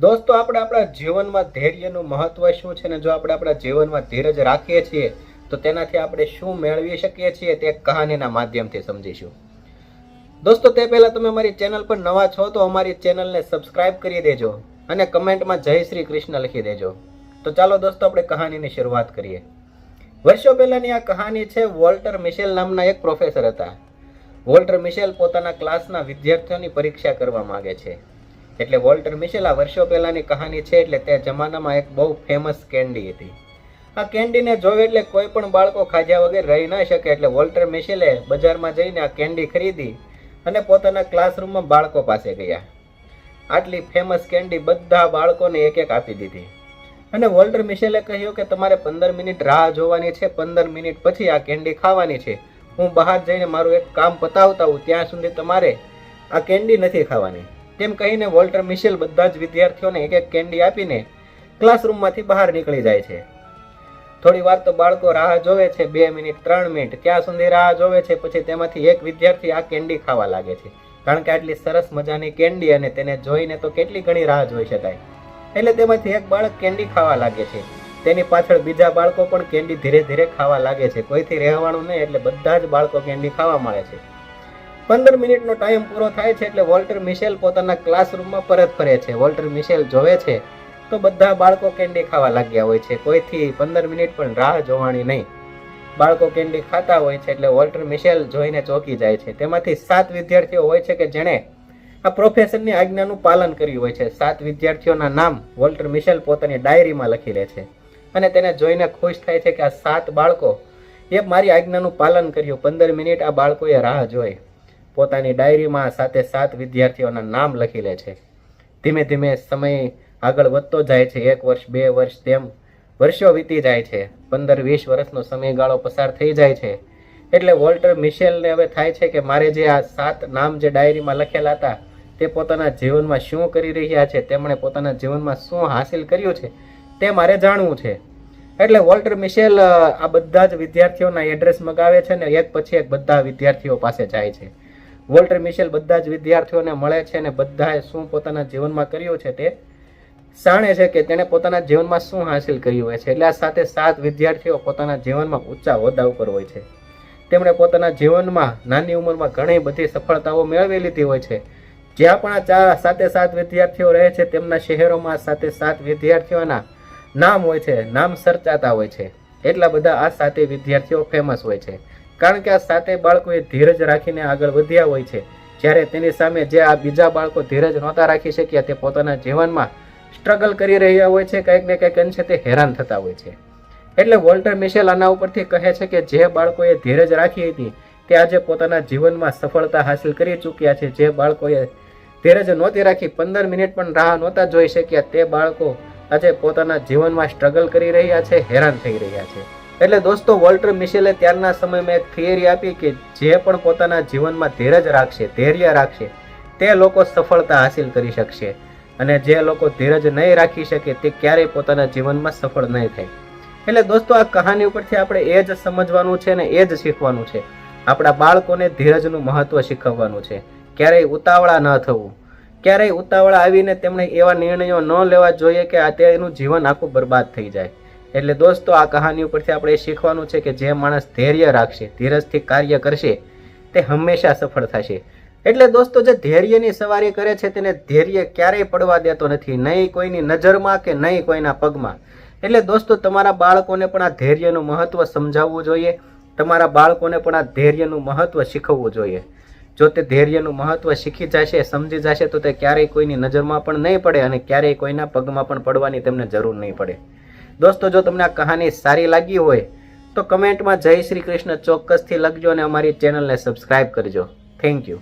દોસ્તો, આપણે આપણા જીવનમાં ધૈર્યનું મહત્વ શું છે ને જો આપણે આપણા જીવનમાં ધીરજ રાખીએ છીએ, તો તેનાથી આપણે શું મેળવી શકીએ છીએ તે કહાનીના માધ્યમથી સમજીશું. દોસ્તો, તે પહેલાં તમે અમારી ચેનલ પર નવા છો, તો અમારી ચેનલને સબસ્ક્રાઇબ કરી દેજો અને કમેન્ટમાં જય શ્રી કૃષ્ણ લખી દેજો. તો ચાલો દોસ્તો, આપણે કહાનીની શરૂઆત કરીએ. વર્ષો પહેલાંની આ કહાની છે વોલ્ટર મિશેલ નામના એક પ્રોફેસર હતા. વોલ્ટર મિશેલ પોતાના ક્લાસના વિદ્યાર્થીઓની પરીક્ષા કરવા માગે છે. એટલે વોલ્ટર મિશેલ આ વર્ષો પહેલાંની કહાની છે એટલે તે જમાનામાં એક બહુ ફેમસ કેન્ડી હતી. આ કેન્ડીને જોવે એટલે કોઈ પણ બાળકો ખાધ્યા વગર રહી ન શકે એટલે વોલ્ટર મિશેલે બજારમાં જઈને આ કેન્ડી ખરીદી અને પોતાના ક્લાસરૂમમાં બાળકો પાસે ગયા. આટલી ફેમસ કેન્ડી બધા બાળકોને એક એક આપી દીધી. અને વોલ્ટર મિશેલે કહ્યું કે તમારે પંદર મિનિટ રાહ જોવાની છે, પંદર મિનિટ પછી આ કેન્ડી ખાવાની છે. હું બહાર જઈને મારું એક કામ પતાવતા હું ત્યાં સુધી તમારે આ કેન્ડી નથી ખાવાની. તેમ કહીને વોલ્ટર મિશેલ બધા જ વિદ્યાર્થીઓને એક એક કેન્ડી આપીને ક્લાસરૂમમાંથી બહાર નીકળી જાય છે. થોડી વાર તો બાળકો રાહ જોવે છે, બે મિનિટ, ત્રણ મિનિટ, ત્યાં સુધી રાહ જોવે છે, પછી તેમાંથી એક વિદ્યાર્થી આ કેન્ડી ખાવા લાગે છે. કારણ કે આટલી સરસ મજાની કેન્ડી અને તેને જોઈને તો કેટલી ઘણી રાહ જોઈ શકાય. એટલે તેમાંથી એક બાળક કેન્ડી ખાવા લાગે છે. તેની પાછળ બીજા બાળકો પણ કેન્ડી ધીરે ધીરે ખાવા લાગે છે. કોઈથી રહેવાનું નહીં, એટલે બધા જ બાળકો કેન્ડી ખાવા મળે છે. પંદર મિનિટનો ટાઈમ પૂરો થાય છે એટલે વોલ્ટર મિશેલ પોતાના ક્લાસરૂમમાં પરત ફરે છે. વોલ્ટર મિશેલ જોવે છે તો બધા બાળકો કેન્ડી ખાવા લાગ્યા હોય છે. કોઈથી પંદર મિનિટ પણ રાહ જોવાની નહીં. બાળકો કેન્ડી ખાતા હોય છે એટલે વોલ્ટર મિશેલ જોઈને ચોંકી જાય છે. તેમાંથી સાત વિદ્યાર્થીઓ હોય છે કે જેણે આ પ્રોફેસરની આજ્ઞાનું પાલન કર્યું હોય છે. સાત વિદ્યાર્થીઓના નામ વોલ્ટર મિશેલ પોતાની ડાયરીમાં લખી લે છે અને તેને જોઈને ખુશ થાય છે કે આ સાત બાળકો એ મારી આજ્ઞાનું પાલન કર્યું. પંદર મિનિટ આ બાળકોએ રાહ જોઈ. પોતાની ડાયરીમાં સાથે સાત વિદ્યાર્થીઓના નામ લખી લે છે. ધીમે ધીમે સમય આગળ વધતો જાય છે. એક વર્ષ, બે વર્ષ તેમ વર્ષો વીતી જાય છે. પંદર, વીસ વર્ષનો સમયગાળો પસાર થઈ જાય છે. એટલે વોલ્ટર મિશેલને હવે થાય છે કે મારે જે આ સાત નામ જે ડાયરીમાં લખેલા હતા, તે પોતાના જીવનમાં શું કરી રહ્યા છે, તેમણે પોતાના જીવનમાં શું હાસિલ કર્યું છે, તે મારે જાણવું છે. એટલે વોલ્ટર મિશેલ આ બધા જ વિદ્યાર્થીઓના એડ્રેસ મગાવે છે ને એક પછી એક બધા વિદ્યાર્થીઓ પાસે જાય છે. વોલ્ટર મિશેલ બધા જ વિદ્યાર્થીઓને મળે છે અને બધાએ શું પોતાના જીવનમાં કર્યું છે તે જાણે છે કે તેણે પોતાના જીવનમાં શું હાંસિલ કર્યું હોય છે. એટલે આ સાથે સાત વિદ્યાર્થીઓ પોતાના જીવનમાં ઊંચા હોદ્દા ઉપર હોય છે. તેમણે પોતાના જીવનમાં નાની ઉંમરમાં ઘણી બધી સફળતાઓ મેળવી લીધી હોય છે. જ્યાં પણ આ ચાર સાથે સાત વિદ્યાર્થીઓ રહે છે, તેમના શહેરોમાં સાથે સાત વિદ્યાર્થીઓના નામ હોય છે, નામ સર્ચાતા હોય છે. એટલા બધા આ સાતે વિદ્યાર્થીઓ ફેમસ હોય છે. કારણ કે આ સાતે બાળકોએ ધીરજ રાખીને આગળ વધ્યા હોય છે. જ્યારે તેની સામે જે આ બીજા બાળકો ધીરજ નહોતા રાખી શક્યા તે પોતાના જીવનમાં સ્ટ્રગલ કરી રહ્યા હોય છે, કંઈક ને કંઈક અંશે તે હેરાન થતા હોય છે. એટલે વોલ્ટર મિશેલ આના ઉપરથી કહે છે કે જે બાળકોએ ધીરજ રાખી હતી તે આજે પોતાના જીવનમાં સફળતા હાંસિલ કરી ચૂક્યા છે. જે બાળકોએ ધીરજ નહોતી રાખી, પંદર મિનિટ પણ રાહ નહોતા જોઈ શક્યા. તે બાળકો આજે પોતાના જીવનમાં સ્ટ્રગલ કરી રહ્યા છે, હેરાન થઈ રહ્યા છે. એટલે દોસ્તો, વોલ્ટર મિશેલે ત્યારના સમયમાં એક થિયરી આપી કે જે પણ પોતાના જીવનમાં ધીરજ રાખશે, ધૈર્ય રાખશે, તે લોકો સફળતા હાંસિલ કરી શકશે. અને જે લોકો ધીરજ નહીં રાખી શકે, તે ક્યારેય પોતાના જીવનમાં સફળ નહીં થાય. એટલે દોસ્તો, આ કહાની ઉપરથી આપણે એ જ સમજવાનું છે ને એ જ શીખવાનું છે. આપણા બાળકોને ધીરજનું મહત્વ શીખવવાનું છે. ક્યારેય ઉતાવળા ન થવું. ક્યારેય ઉતાવળા આવીને તેમણે એવા નિર્ણયો ન લેવા જોઈએ કે આ તેનું જીવન આખું બરબાદ થઈ જાય. એટલે દોસ્તો, આ કહાની ઉપરથી આપણે શીખવાનું છે કે જે માણસ ધૈર્ય રાખશે, ધીરજથી કાર્ય કરશે, તે હંમેશા સફળ થશે. એટલે દોસ્તો, જે ધૈર્યની સવારી કરે છે, તેને ધૈર્ય ક્યારેય પડવા દેતો નથી, નહીં કોઈની નજરમાં કે નહીં કોઈના પગમાં. એટલે દોસ્તો, તમારા બાળકોને પણ આ ધૈર્યનું મહત્વ સમજાવવું જોઈએ. તમારા બાળકોને પણ આ ધૈર્યનું મહત્વ શીખવવું જોઈએ. જો તે ધૈર્યનું મહત્વ શીખી જશે, સમજી જશે, તો તે ક્યારેય કોઈની નજરમાં પણ નહીં પડે અને ક્યારેય કોઈના પગમાં પણ પડવાની તેમને જરૂર નહીં પડે. દોસ્તો, જો તમને આ કહાની સારી લાગી હોય, તો કમેન્ટમાં જય શ્રી કૃષ્ણ ચોક્કસથી લખજો અને અમારી ચેનલને સબસ્ક્રાઈબ કરજો. Thank you